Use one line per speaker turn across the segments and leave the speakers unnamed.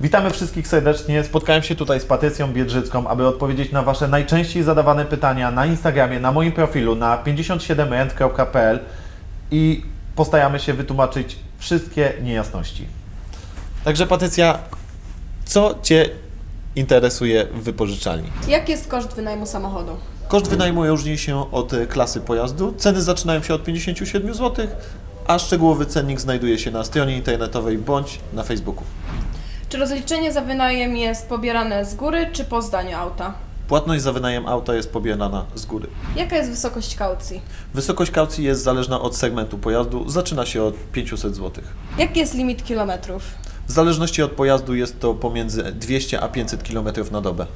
Witamy wszystkich serdecznie. Spotkałem się tutaj z Patrycją Biedrzycką, aby odpowiedzieć na Wasze najczęściej zadawane pytania na Instagramie, na moim profilu na 57rent.pl i postaramy się wytłumaczyć wszystkie niejasności. Także Patrycja, co Cię interesuje w wypożyczalni?
Jaki jest koszt wynajmu samochodu?
Koszt wynajmu różni się od e, klasy pojazdu. Ceny zaczynają się od 57 zł, a szczegółowy cennik znajduje się na stronie internetowej bądź na Facebooku.
Czy rozliczenie za wynajem jest pobierane z góry czy po zdaniu auta?
Płatność za wynajem auta jest pobierana z góry.
Jaka jest wysokość kaucji?
Wysokość kaucji jest zależna od segmentu pojazdu, zaczyna się od 500 zł.
Jaki jest limit kilometrów?
W zależności od pojazdu jest to pomiędzy 200 a 500 km na dobę.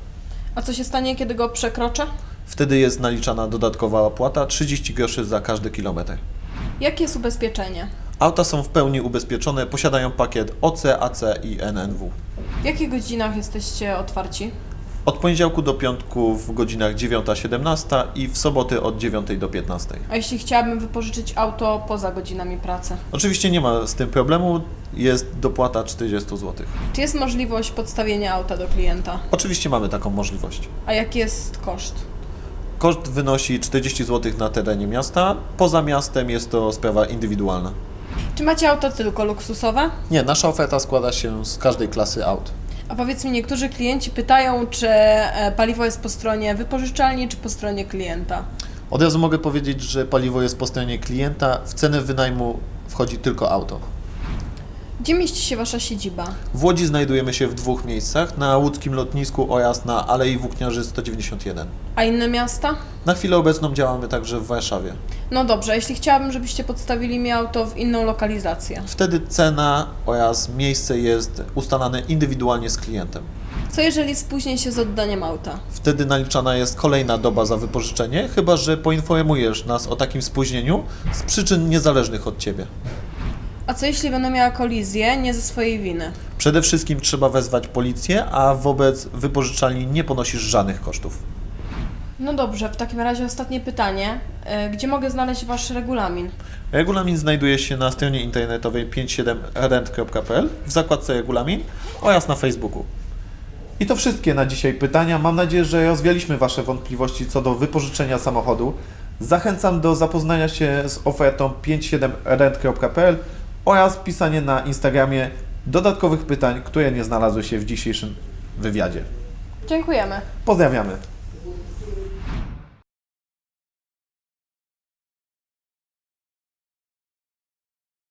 A co się stanie, kiedy go przekroczę?
Wtedy jest naliczana dodatkowa opłata 30 groszy za każdy kilometr.
Jakie jest ubezpieczenie?
Auta są w pełni ubezpieczone, posiadają pakiet OC, AC i NNW.
W jakich godzinach jesteście otwarci?
Od poniedziałku do piątku w godzinach 9-17 i w soboty od 9 do 15.
A jeśli chciałabym wypożyczyć auto poza godzinami pracy?
Oczywiście nie ma z tym problemu, jest dopłata 40 zł.
Czy jest możliwość podstawienia auta do klienta?
Oczywiście mamy taką możliwość.
A jaki jest koszt?
Koszt wynosi 40 zł na terenie miasta, poza miastem jest to sprawa indywidualna.
Czy macie auto tylko luksusowe?
Nie, nasza oferta składa się z każdej klasy aut.
A powiedz mi, niektórzy klienci pytają, czy e, paliwo jest po stronie wypożyczalni, czy po stronie klienta.
Od razu mogę powiedzieć, że paliwo jest po stronie klienta, w cenę wynajmu wchodzi tylko auto.
Gdzie mieści się Wasza siedziba?
W Łodzi znajdujemy się w dwóch miejscach, na łódzkim lotnisku oraz na Alei Włókniarzy 191.
A inne miasta?
Na chwilę obecną działamy także w Warszawie.
No dobrze, jeśli chciałabym, żebyście podstawili mi auto w inną lokalizację.
Wtedy cena oraz miejsce jest ustalane indywidualnie z klientem.
Co jeżeli spóźnię się z oddaniem auta?
Wtedy naliczana jest kolejna doba za wypożyczenie, chyba że poinformujesz nas o takim spóźnieniu z przyczyn niezależnych od Ciebie.
A co jeśli będę miała kolizję nie ze swojej winy?
Przede wszystkim trzeba wezwać policję, a wobec wypożyczalni nie ponosisz żadnych kosztów.
No dobrze, w takim razie ostatnie pytanie. E, Gdzie mogę znaleźć Wasz regulamin?
Regulamin znajduje się na stronie internetowej 57rent.pl w zakładce regulamin oraz na Facebooku. I to wszystkie na dzisiaj pytania. Mam nadzieję, że rozwialiśmy Wasze wątpliwości co do wypożyczenia samochodu. Zachęcam do zapoznania się z ofertą 57rent.pl oraz pisanie na Instagramie dodatkowych pytań, które nie znalazły się w dzisiejszym wywiadzie.
Dziękujemy.
Pozdrawiamy.